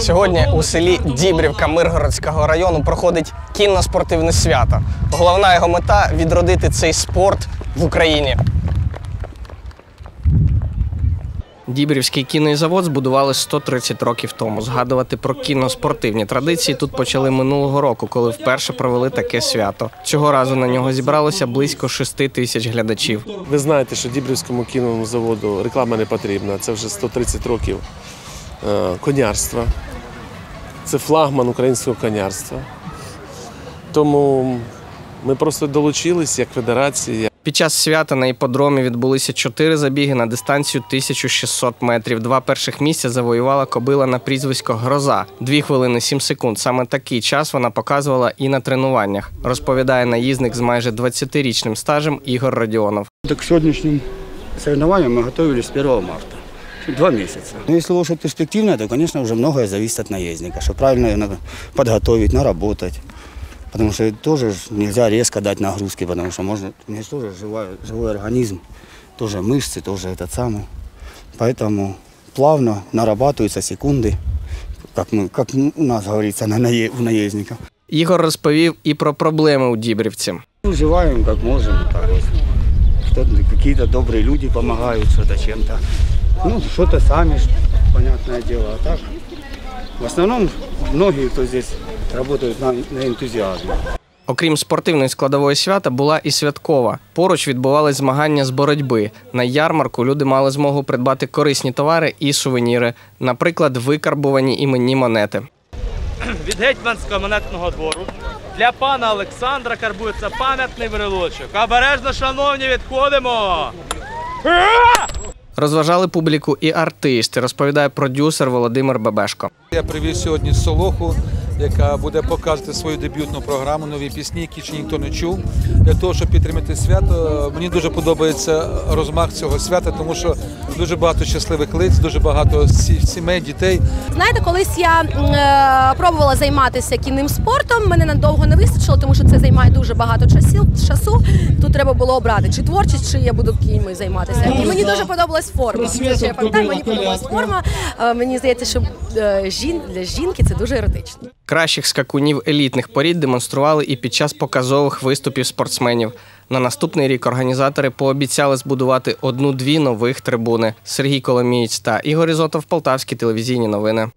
Сьогодні у селі Дібрівка Миргородського району проходить кінно-спортивне свято. Головна його мета відродити цей спорт в Україні. Дібрівський кінний завод збудували 130 років тому. Згадувати про кінно-спортивні традиції тут почали минулого року, коли вперше провели таке свято. Цього разу на нього зібралося близько 6 тисяч глядачів. Ви знаєте, що Дібрівському кіновому заводу реклама не потрібна. Це вже 130 років конярства. Це флагман українського конярства. Тому ми просто долучились як федерація. Під час свята на іподромі відбулися чотири забіги на дистанцію 1600 метрів. Два перших місця завоювала кобила на прізвисько Гроза. Дві хвилини 7 секунд. Саме такий час вона показувала і на тренуваннях. Розповідає наїзник з майже 20-річним стажем Ігор Радіонов. Так к сегодняшним соревнованиям мы готовились с 1 марта Два месяца. Ну, если лошадь перспективная, то, конечно, уже многое зависит от наездника, что правильно ее надо подготовить, наработать. Потому что тоже ж нельзя резко дать нагрузки, потому что можно, у меня же тоже живой, живой организм, тоже мышцы, тоже этот самый. Поэтому плавно нарабатываются секунды, как, мы, как у нас говорится, на нае, у наездников. Ігор розповів і про проблеми у Дібрівці. Выживаем как можем, вот так вот. Какие-то добрые люди помогают, что-то чем-то. Ну, что-то сами, понятное дело. А так, в основном, многие, кто здесь работают на, на энтузиазме. Окрім спортивної складової свята, була і святкова. Поруч відбувались змагання з боротьби. На ярмарку люди мали змогу придбати корисні товари і сувеніри, наприклад, викарбувані іменні монети. від гетьманського монетного двору. Для пана Олександра карбується пам'ятний брелочок. Обережно, шановні, відходимо! Розважали публіку і артисти, розповідає продюсер Володимир Бебешко. Я привіз сьогодні Солоху, яка буде показувати свою дебютну програму, нові пісні, які ще ніхто не чув. Для того, щоб підтримати свято, мені дуже подобається розмах цього свята, тому що дуже багато щасливих лиць, дуже багато сі- сімей, дітей. Знаєте, колись я е, пробувала займатися кінним спортом. Мене надовго не вистачило, тому що це займає дуже багато часів, часу. Тут треба було обрати, чи творчість, чи я буду кіньми займатися. І мені дуже подобалась форма. Це я пам'ятаю, мені подобалась форма. Е, Мені здається, що е, жін для жінки це дуже еротично. Кращих скакунів елітних порід демонстрували і під час показових виступів спортсменів. На наступний рік організатори пообіцяли збудувати одну-дві нових трибуни. Сергій Коломієць та Ігор Ізотов, Полтавські телевізійні новини.